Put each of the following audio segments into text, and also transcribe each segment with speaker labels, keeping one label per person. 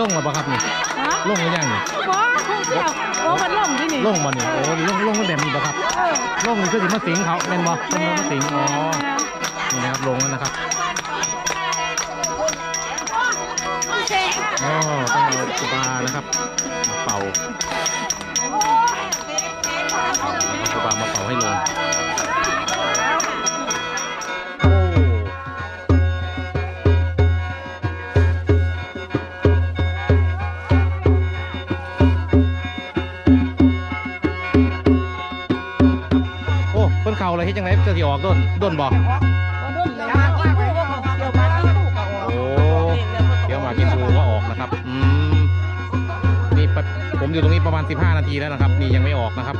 Speaker 1: ลงแล้วบ่ครับนี่
Speaker 2: ฮะ
Speaker 1: ลงหรือยังนี่
Speaker 2: บ่เดี๋ยวโอ้มันล่มที่นี่
Speaker 1: ลงบ่นี่โอ้นี่ลงลงแบบนี้บ่ครับ
Speaker 2: เออ
Speaker 1: ลงนี่คือสิมาสิงเขาแม่นบ่เป็นมาสิงอ๋อนี่นะครับลงแล้วนะครับอ๋อต้องเอาสุบานะครับมาเป่าเอาสุบามาเป่าให้ลง ฮ็ดจังไดเจะสิออกด้นด้นบ่
Speaker 2: บ่ดุนเลยนะเดี๋ยวมาที่ตู้ก็ออก
Speaker 1: โอ้เดี๋ยวมากินดูก็ออกนะครับอืมนี่ปะผมอยู่ตรงนี้ประมาณ 15 นาทีแล้วนะครับ นี่ยังไม่ออกนะครับ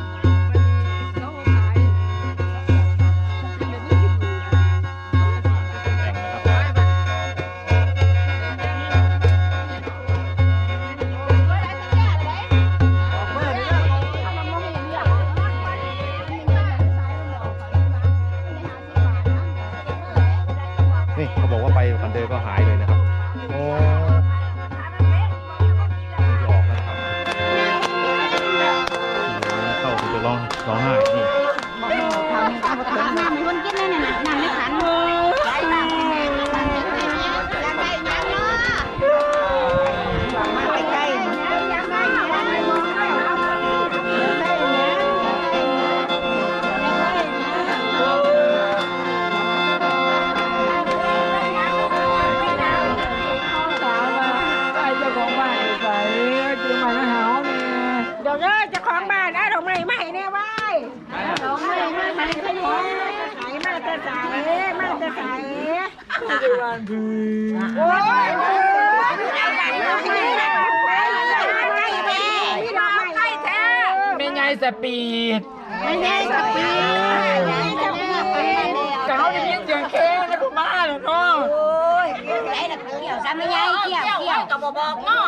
Speaker 1: ขาย
Speaker 3: มาแต่สมาแต่สายโอ้ยพี่น้องใกล้แท้
Speaker 4: ไม่ไงสปีด
Speaker 3: ไม่ได้สปีด
Speaker 4: เก่าได้ยินเสียงแค่แล้วก็มาแล้วเนาะ
Speaker 3: โอ้ยเกี่ยวกับเกี่ยวซ้ำไม่ใหญ่เกี่ยวเกี่ยวกับบอกเนาะ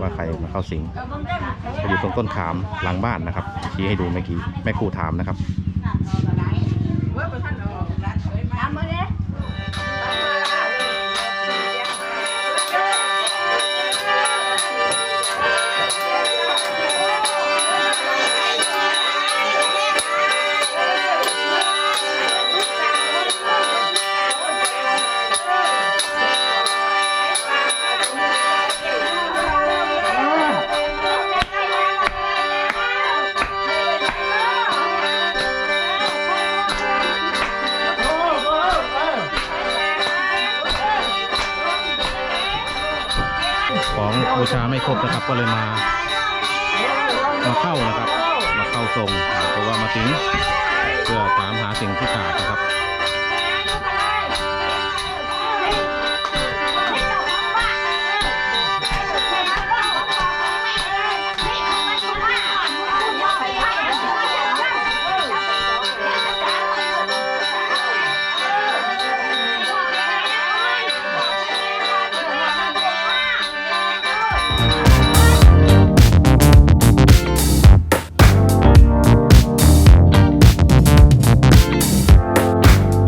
Speaker 1: ว่าใครมาเข้าสิงอยู่ตรงต้นขามหลังบ้านนะครับชี้ให้ดูเมื่อกี้แม่ครูถามนะครับ ของบูชาไม่ครบนะครับ ก็เลยมา มาเข้านะครับ มาเข้าทรงเพราะว่ามาถึงเพื่อถามหาสิ่งที่ขาดนะครับ